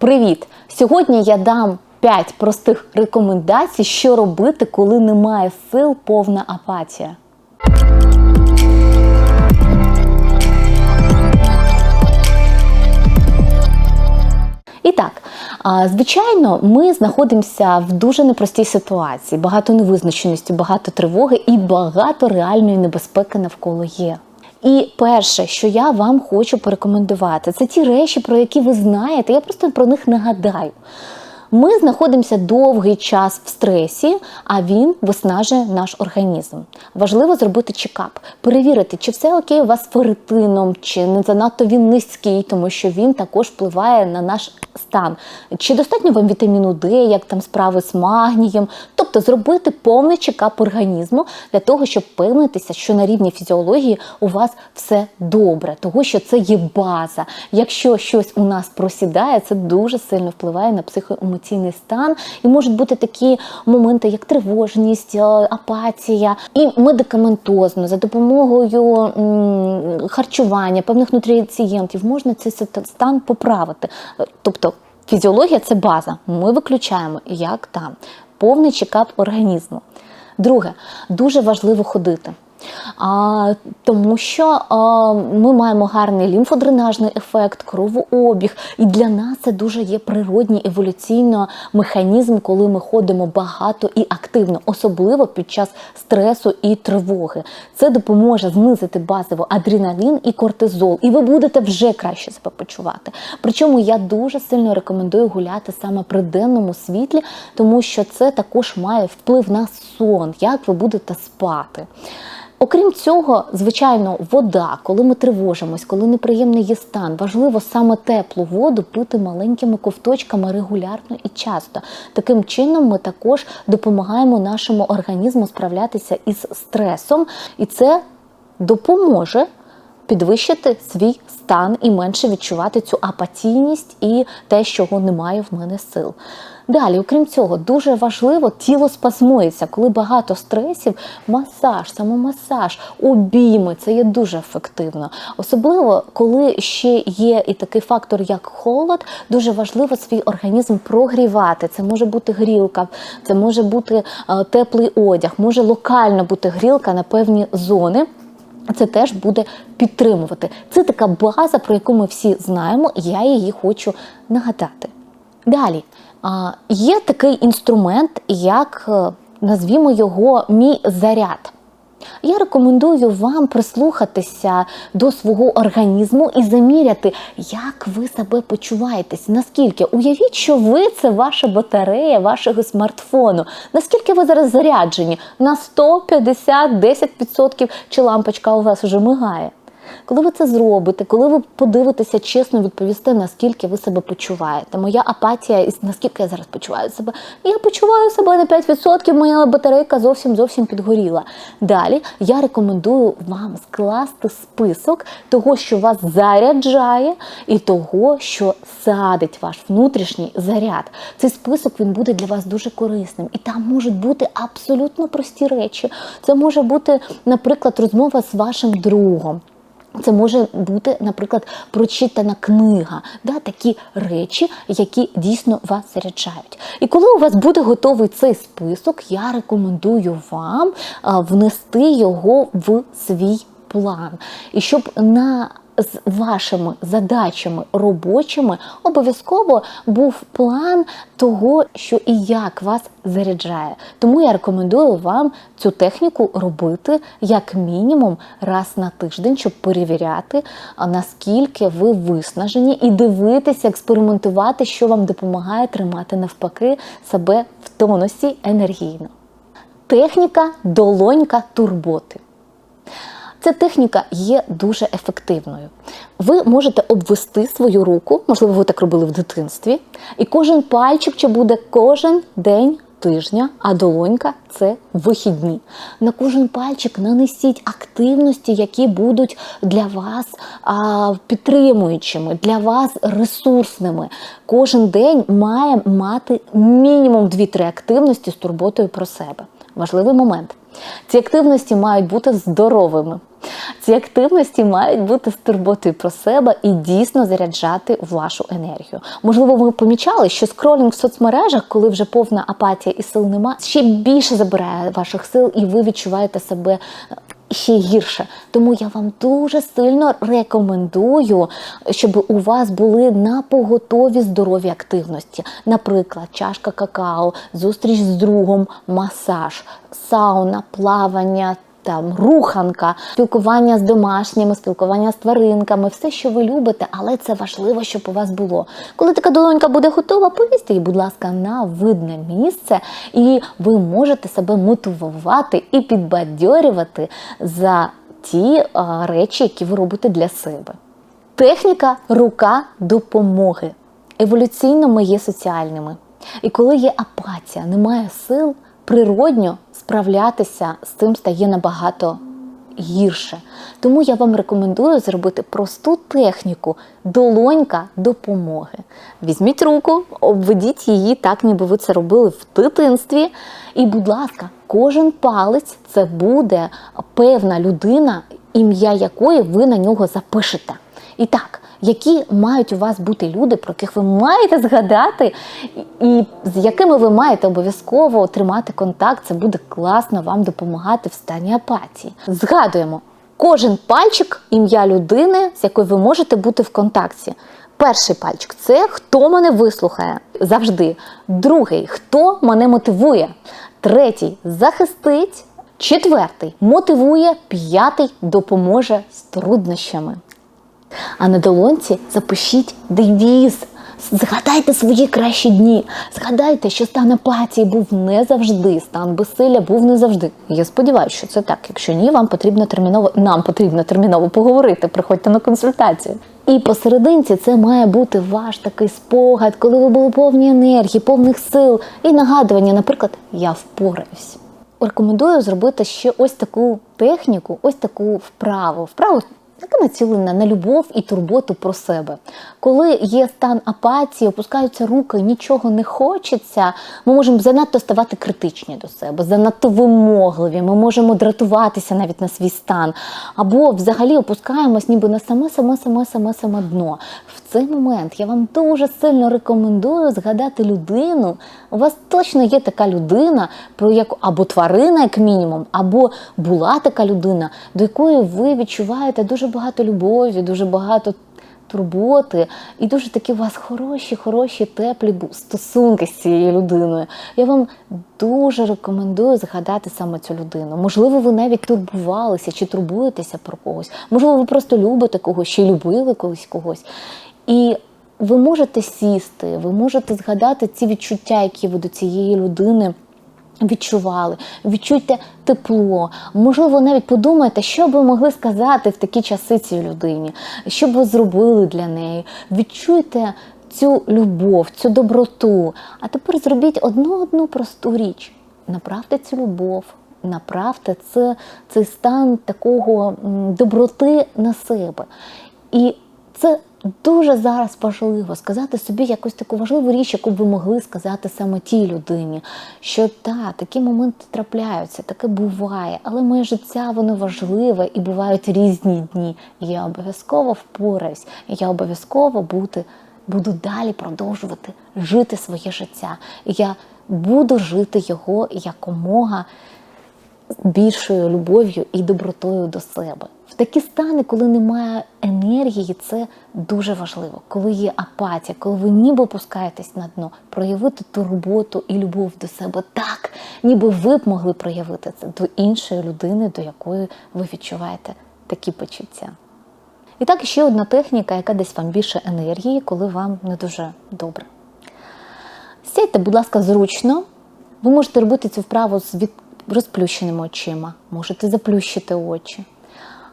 Привіт! Сьогодні я дам 5 простих рекомендацій, що робити, коли немає сил, повна апатія. І так, звичайно, ми знаходимося в дуже непростій ситуації, багато невизначеності, багато тривоги і багато реальної небезпеки навколо є. І перше, що я вам хочу порекомендувати, це ті речі, про які ви знаєте. Я просто про них нагадаю. Ми знаходимося довгий час в стресі, а він виснажує наш організм. Важливо зробити чекап, перевірити, чи все окей у вас з чи не занадто він низький, тому що він також впливає на наш стан. Чи достатньо вам вітаміну Д, як там справи з магнієм. Тобто зробити повний чекап організму для того, щоб впевнитися, що на рівні фізіології у вас все добре, того що це є база. Якщо щось у нас просідає, це дуже сильно впливає на психоемоційний стан. І можуть бути такі моменти, як тривожність, е, апатія, і медикаментозно за допомогою харчування, певних нутріцієнтів можна цей стан поправити. Е, Тобто фізіологія це база. Ми виключаємо як там повний чекап організму. Друге, дуже важливо ходити. А, тому що а, ми маємо гарний лімфодренажний ефект, кровообіг, і для нас це дуже є природній еволюційно механізм, коли ми ходимо багато і активно, особливо під час стресу і тривоги. Це допоможе знизити базово адреналін і кортизол, і ви будете вже краще себе почувати. Причому я дуже сильно рекомендую гуляти саме при денному світлі, тому що це також має вплив на сон, як ви будете спати. Окрім цього, звичайно, вода, коли ми тривожимось, коли неприємний є стан, важливо саме теплу воду пити маленькими ковточками регулярно і часто. Таким чином, ми також допомагаємо нашому організму справлятися із стресом, і це допоможе підвищити свій стан і менше відчувати цю апатійність і те, чого немає в мене сил. Далі, окрім цього, дуже важливо, тіло спазмується, коли багато стресів, масаж, самомасаж, обійми це є дуже ефективно. Особливо, коли ще є і такий фактор, як холод, дуже важливо свій організм прогрівати. Це може бути грілка, це може бути е, теплий одяг, може локально бути грілка на певні зони. Це теж буде підтримувати. Це така база, про яку ми всі знаємо, і я її хочу нагадати. Далі є такий інструмент, як е, назвімо його мій заряд. Я рекомендую вам прислухатися до свого організму і заміряти, як ви себе почуваєтесь. Наскільки уявіть, що ви це ваша батарея вашого смартфону. Наскільки ви зараз заряджені? На 150, 10% чи лампочка у вас вже мигає? Коли ви це зробите, коли ви подивитеся чесно відповісти, наскільки ви себе почуваєте. Моя апатія, і наскільки я зараз почуваю себе. Я почуваю себе на 5%, моя батарейка зовсім зовсім підгоріла. Далі я рекомендую вам скласти список того, що вас заряджає, і того, що садить ваш внутрішній заряд. Цей список він буде для вас дуже корисним. І там можуть бути абсолютно прості речі. Це може бути, наприклад, розмова з вашим другом. Це може бути, наприклад, прочитана книга, да, такі речі, які дійсно вас заряджають. І коли у вас буде готовий цей список, я рекомендую вам внести його в свій план. І щоб на з вашими задачами робочими обов'язково був план того, що і як вас заряджає. Тому я рекомендую вам цю техніку робити як мінімум раз на тиждень, щоб перевіряти, наскільки ви виснажені, і дивитися, експериментувати, що вам допомагає тримати навпаки себе в тонусі енергійно. Техніка долонька турботи. Ця техніка є дуже ефективною. Ви можете обвести свою руку, можливо, ви так робили в дитинстві, і кожен пальчик чи буде кожен день тижня, а долонька це вихідні. На кожен пальчик нанесіть активності, які будуть для вас а, підтримуючими, для вас ресурсними. Кожен день має мати мінімум 2-3 активності з турботою про себе. Важливий момент. Ці активності мають бути здоровими. Ці активності мають бути з турботою про себе і дійсно заряджати вашу енергію. Можливо, ви помічали, що скролінг в соцмережах, коли вже повна апатія і сил нема, ще більше забирає ваших сил, і ви відчуваєте себе ще гірше. Тому я вам дуже сильно рекомендую, щоб у вас були на поготові здорові активності. Наприклад, чашка какао, зустріч з другом, масаж, сауна, плавання. Там руханка, спілкування з домашніми, спілкування з тваринками, все, що ви любите, але це важливо, щоб у вас було. Коли така долонька буде готова, повісьте її, будь ласка, на видне місце, і ви можете себе мотивувати і підбадьорювати за ті а, речі, які ви робите для себе. Техніка рука допомоги. Еволюційно ми є соціальними. І коли є апатія, немає сил, природньо справлятися з цим стає набагато гірше. Тому я вам рекомендую зробити просту техніку долонька допомоги. Візьміть руку, обведіть її так, ніби ви це робили в дитинстві. І, будь ласка, кожен палець це буде певна людина, ім'я якої ви на нього запишете. І так, які мають у вас бути люди, про яких ви маєте згадати, і з якими ви маєте обов'язково тримати контакт, це буде класно вам допомагати в стані апатії. Згадуємо, кожен пальчик ім'я людини, з якою ви можете бути в контакті. Перший пальчик це хто мене вислухає завжди. Другий хто мене мотивує. Третій захистить. Четвертий мотивує, п'ятий допоможе з труднощами. А на долонці запишіть девіз. Згадайте свої кращі дні. Згадайте, що стан апатії був не завжди, стан безсилля був не завжди. Я сподіваюся, що це так. Якщо ні, вам потрібно терміново, нам потрібно терміново поговорити. Приходьте на консультацію. І посерединці це має бути ваш такий спогад, коли ви були повні енергії, повних сил і нагадування, наприклад, я впораюсь. Рекомендую зробити ще ось таку техніку, ось таку вправу. Вправу яка націлена на любов і турботу про себе. Коли є стан апатії, опускаються руки, нічого не хочеться, ми можемо занадто ставати критичні до себе, занадто вимогливі, ми можемо дратуватися навіть на свій стан, або взагалі опускаємось ніби на саме саме саме саме саме дно. В цей момент я вам дуже сильно рекомендую згадати людину. У вас точно є така людина, про яку або тварина, як мінімум, або була така людина, до якої ви відчуваєте дуже багато любові, дуже багато турботи, і дуже такі у вас хороші, хороші, теплі стосунки з цією людиною. Я вам дуже рекомендую згадати саме цю людину. Можливо, ви навіть турбувалися чи турбуєтеся про когось. Можливо, ви просто любите когось чи любили колись когось. І ви можете сісти, ви можете згадати ці відчуття, які ви до цієї людини. Відчували, відчуйте тепло. Можливо, навіть подумайте, що ви могли сказати в такі часи цій людині, що б ви зробили для неї. Відчуйте цю любов, цю доброту. А тепер зробіть одну одну просту річ. Направте цю любов, направте це, цей стан такого доброти на себе. І це Дуже зараз важливо сказати собі якусь таку важливу річ, яку б ви могли сказати саме тій людині. Що так, такі моменти трапляються, таке буває, але моє життя воно важливе і бувають різні дні. Я обов'язково впораюсь, я обов'язково бути, буду далі продовжувати жити своє життя. Я буду жити його якомога більшою любов'ю і добротою до себе. В такі стани, коли немає енергії, це дуже важливо. Коли є апатія, коли ви ніби опускаєтесь на дно, проявити турботу і любов до себе так, ніби ви б могли проявити це до іншої людини, до якої ви відчуваєте такі почуття. І так, ще одна техніка, яка десь вам більше енергії, коли вам не дуже добре. Сядьте, будь ласка, зручно. Ви можете робити цю вправу з розплющеними очима, можете заплющити очі.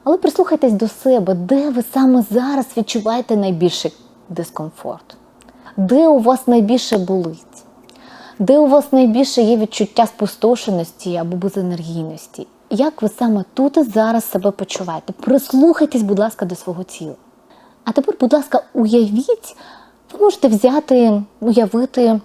Але прислухайтесь до себе, де ви саме зараз відчуваєте найбільший дискомфорт, де у вас найбільше болить, де у вас найбільше є відчуття спустошеності або безенергійності. Як ви саме тут і зараз себе почуваєте? Прислухайтесь, будь ласка, до свого тіла. А тепер, будь ласка, уявіть, ви можете взяти, уявити,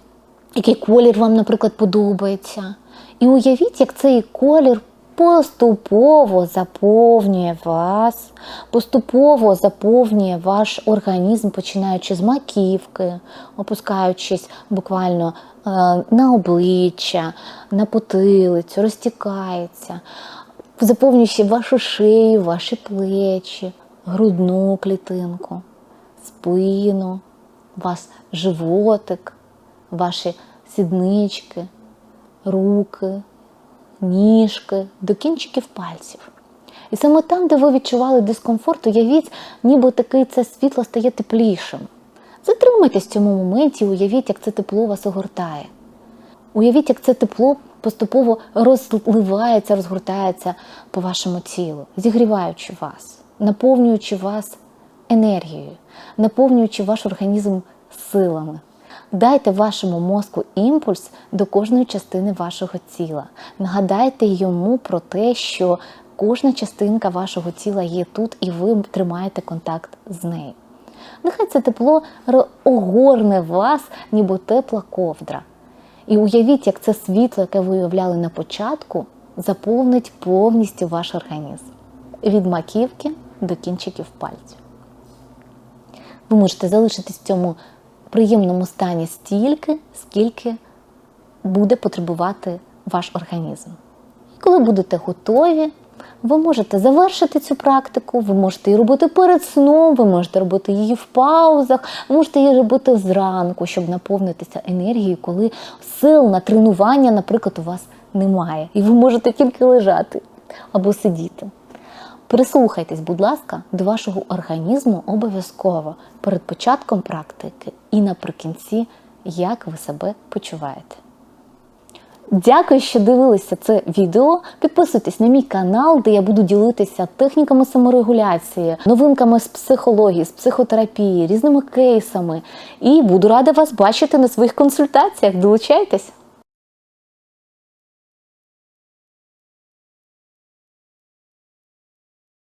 який колір вам, наприклад, подобається І уявіть, як цей колір поступово заповнює вас, поступово заповнює ваш організм, починаючи з маківки, опускаючись буквально е, на обличчя, на потилицю, розтікається, заповнюючи вашу шию, ваші плечі, грудну клітинку, спину, вас животик, ваші сіднички, руки, ніжки, до кінчиків пальців. І саме там, де ви відчували дискомфорт, уявіть, ніби такий це світло стає теплішим. Затримайтесь в цьому моменті, уявіть, як це тепло вас огортає. Уявіть, як це тепло поступово розливається, розгортається по вашому тілу, зігріваючи вас, наповнюючи вас енергією, наповнюючи ваш організм силами. Дайте вашому мозку імпульс до кожної частини вашого тіла. Нагадайте йому про те, що кожна частинка вашого тіла є тут, і ви тримаєте контакт з нею. Нехай це тепло огорне вас, ніби тепла ковдра. І уявіть, як це світло, яке ви уявляли на початку, заповнить повністю ваш організм від маківки до кінчиків пальців. Ви можете залишитись в цьому приємному стані стільки, скільки буде потребувати ваш організм. Коли будете готові, ви можете завершити цю практику, ви можете її робити перед сном, ви можете робити її в паузах, ви можете її робити зранку, щоб наповнитися енергією, коли сил на тренування, наприклад, у вас немає. І ви можете тільки лежати або сидіти. Прислухайтесь, будь ласка, до вашого організму обов'язково перед початком практики і наприкінці, як ви себе почуваєте. Дякую, що дивилися це відео. Підписуйтесь на мій канал, де я буду ділитися техніками саморегуляції, новинками з психології, з психотерапії, різними кейсами. І буду рада вас бачити на своїх консультаціях. Долучайтесь!